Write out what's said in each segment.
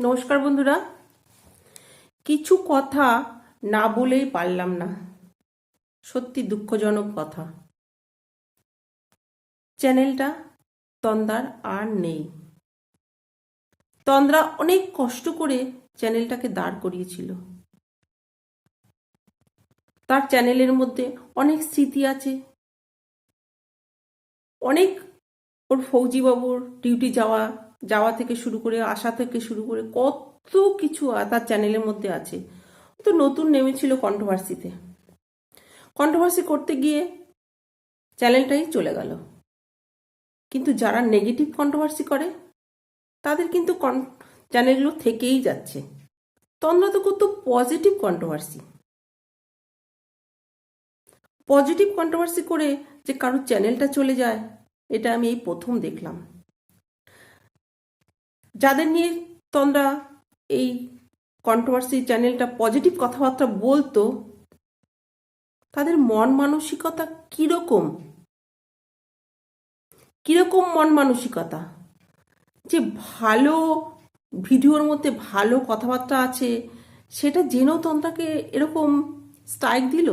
নমস্কার বন্ধুরা। কিছু কথা না বলেই পারলাম না। সত্যি দুঃখজনক কথা। চ্যানেলটা তন্দার আর নেই। তন্দ্রা অনেক কষ্ট করে চ্যানেলটাকে দাঁড় করিয়েছিল। তার চ্যানেলের মধ্যে অনেক স্মৃতি আছে। অনেক ওর ফৌজিবাবুর ডিউটি যাওয়া যাওয়া থেকে শুরু করে, আসা থেকে শুরু করে কত কিছু তার চ্যানেলের মধ্যে আছে। তো নতুন নেমেছিল কন্ট্রোভার্সিতে কন্ট্রোভার্সি করতে গিয়ে চ্যানেলটাই চলে গেল। কিন্তু যারা নেগেটিভ কন্ট্রোভার্সি করে, তাদের কিন্তু কন- চ্যানেলগুলো থেকেই যাচ্ছে। তন্দ্রা তো কত পজিটিভ কন্ট্রোভার্সি পজিটিভ কন্ট্রোভার্সি করে যে কারোর চ্যানেলটা চলে যায়, এটা আমি এই প্রথম দেখলাম। যাদের নিয়ে তোমরা এই কন্ট্রোভার্সি চ্যানেলটা পজিটিভ কথাবার্তা বলতো, তাদের মন মানসিকতা কীরকম? কীরকম মন মানসিকতা? যে ভালো ভিডিওর মধ্যে ভালো কথাবার্তা আছে, সেটা জেনেও তন্দ্রাকে এরকম স্ট্রাইক দিল?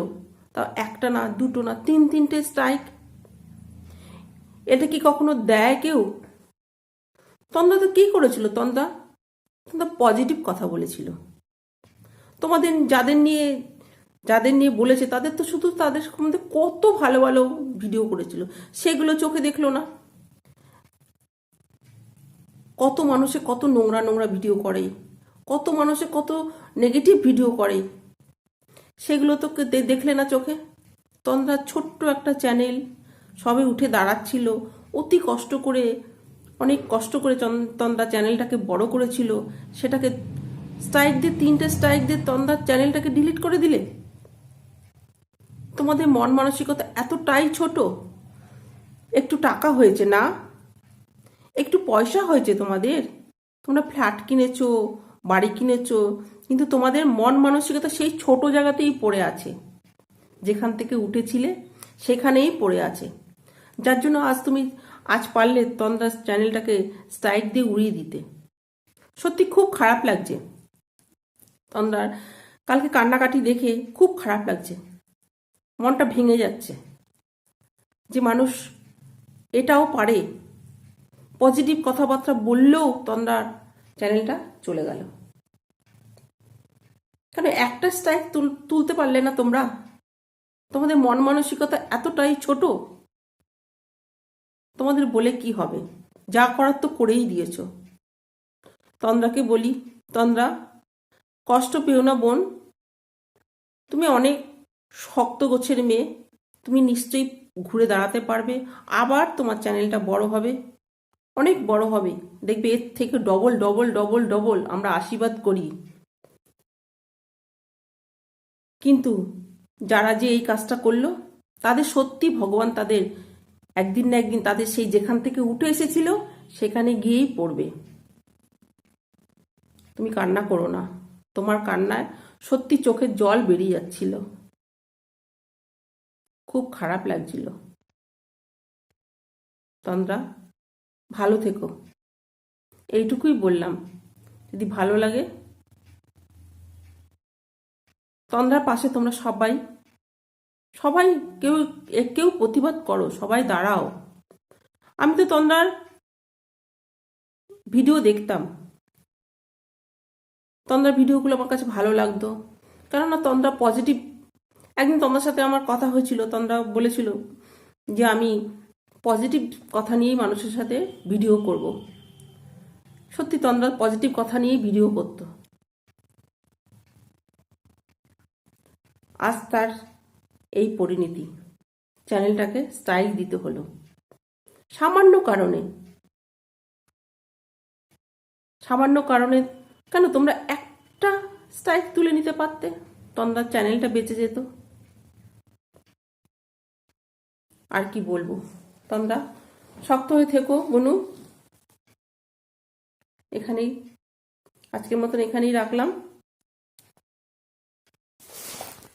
তা একটা না, দুটো না, তিন, তিনটে স্ট্রাইক এটা কি কখনো দেয় কেউ? তন্দা তো কি করেছিল? তন্দা তন্দা পজিটিভ কথা বলেছিল। তোমাদের যাদের নিয়ে যাদের নিয়ে বলেছে, তাদের তো শুধু তাদের সম্বন্ধে কত ভালো ভালো ভিডিও করেছিল। সেগুলো চোখে দেখল না। কত মানুষে কত নোংরা নোংরা ভিডিও করে। কত মানুষে কত নেগেটিভ ভিডিও করে। সেগুলো তো দেখলে না চোখে। তন্দ্রার ছোট্ট একটা চ্যানেল সবে উঠে দাঁড়াচ্ছিল। অতি কষ্ট করে অনেক কষ্ট করে তন্দ্রা চ্যানেলটাকে বড় করেছিল, সেটাকে স্ট্রাইক দিয়ে, তিনটে স্ট্রাইক দিয়ে তন্দ্রার চ্যানেলটাকে ডিলিট করে দিলে? তোমাদের মন মানসিকতা এতটাই ছোট। একটু টাকা হয়েছে না? একটু পয়সা হয়েছে তোমাদের? তোমরা ফ্ল্যাট কিনেছো, বাড়ি কিনেছো, কিন্তু তোমাদের মন মানসিকতা সেই ছোট জায়গাতেই পড়ে আছে। যেখান থেকে উঠেছিলে, সেখানেই পড়ে আছে। যার জন্য আজ তুমি আজ পারলে তন্দ্রা চ্যানেলটাকে স্ট্রাইক দিয়ে উড়িয়ে দিতে। সত্যি খুব খারাপ লাগছে। তন্দ্রার, কালকে কান্নাকাটি দেখে খুব খারাপ লাগছে। মনটা ভেঙে যাচ্ছে। যে মানুষ এটাও পারে। পজিটিভ কথাবার্তা বললেও তন্দ্রার চ্যানেলটা চলে গেল। কেন একটা স্ট্রাইক তুল, তুলতে পারলে না তোমরা? তোমাদের মন মানসিকতা এতটাই ছোট। তোমাদের বলে কি হবে? যা করার তো করেই দিয়েছ। তন্দ্রাকে বলি, তন্দ্রা, কষ্ট পেও না বোন। তুমি অনেক শক্ত গোছের মেয়ে। তুমি নিশ্চয়ই ঘুরে দাঁড়াতে পারবে। আবার তোমার চ্যানেলটা বড় হবে। অনেক বড় হবে। দেখবে এর থেকে ডবল ডবল ডবল ডবল আমরা আশীর্বাদ করি। কিন্তু যারা যে এই কাজটা করল, তাদের সত্যি ভগবান তাদের একদিন না একদিন তাদের সেই যেখান থেকে উঠে এসেছিল, সেখানে গিয়েই পড়বে। তুমি কান্না করো না। তোমার কান্নায় সত্যি চোখের জল বেরিয়ে যাচ্ছিল। খুব খারাপ লাগছিল। তন্দ্রা ভালো থেকো। এইটুকুই বললাম। যদি ভালো লাগে তন্দ্রার পাশে তোমরা সবাই সবাই কেউ কেউ প্রতিবাদ করো, সবাই দাঁড়াও। আমি তো তন্দ্রার ভিডিও দেখতাম। তন্দ্রার ভিডিওগুলো আমার কাছে ভালো লাগতো। কেননা তন্দ্রা পজিটিভ একদিন তন্দ্রার সাথে আমার কথা হয়েছিল, তন্দ্রা বলেছিল যে আমি পজিটিভ কথা নিয়েই মানুষের সাথে ভিডিও করব। সত্যি তন্দ্রা পজিটিভ কথা নিয়েই ভিডিও করতো। আজ তার এই পরিণতি। চ্যানেলটাকে স্টাইল দিতে হলো। সামান্য কারণে। সামান্য কারণে কেন তোমরা একটা স্ট্রাইক তুলে নিতে পারতে? তন্দার, চ্যানেলটা বেঁচে যেত। আর কি বলব? তন্দা শক্ত হয়ে থেকো বনু এখানেই। আজকের মতন এখানেই রাখলাম।